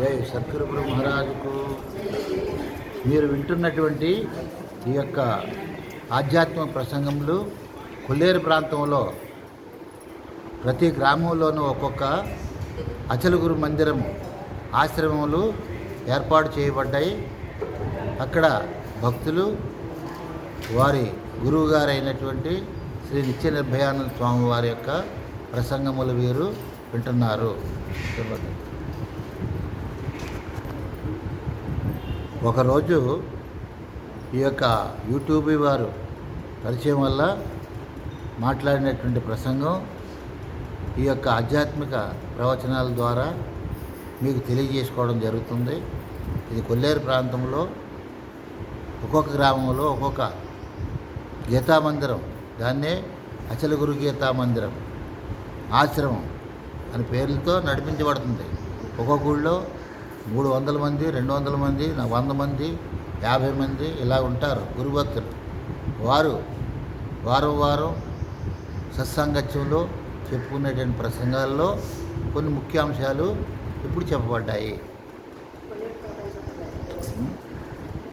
జై సద్గురు మహారాజుకు మీరు వింటున్నటువంటి ఈ యొక్క ఆధ్యాత్మిక ప్రసంగములు కొల్లేరు ప్రాంతంలో ప్రతి గ్రామంలోనూ ఒక్కొక్క అచలగురు మందిరం ఆశ్రమములు ఏర్పాటు చేయబడ్డాయి. అక్కడ భక్తులు వారి గురువుగారైనటువంటి శ్రీ నిత్య నిర్భయానంద స్వామి వారి యొక్క ప్రసంగములు వీరు వింటున్నారు. ఒకరోజు ఈ యొక్క యూట్యూబ్ వారు పరిచయం వల్ల మాట్లాడినటువంటి ప్రసంగం ఈ యొక్క ఆధ్యాత్మిక ప్రవచనాల ద్వారా మీకు తెలియజేసుకోవడం జరుగుతుంది. ఇది కొల్లేరు ప్రాంతంలో ఒక్కొక్క గ్రామంలో ఒక్కొక్క గీతా మందిరం దాన్నే అచల గురు గీతా మందిరం ఆశ్రమం అని పేర్లతో నడిపించబడుతుంది. ఒక్కొక్క ఊళ్ళో మూడు వందల మంది రెండు వందల మంది వంద మంది యాభై మంది ఇలా ఉంటారు గురుభక్తులు. వారు వారం వారం సత్సాంగత్యంలో చెప్పుకునేటువంటి ప్రసంగాల్లో కొన్ని ముఖ్యాంశాలు ఇప్పుడు చెప్పబడ్డాయి.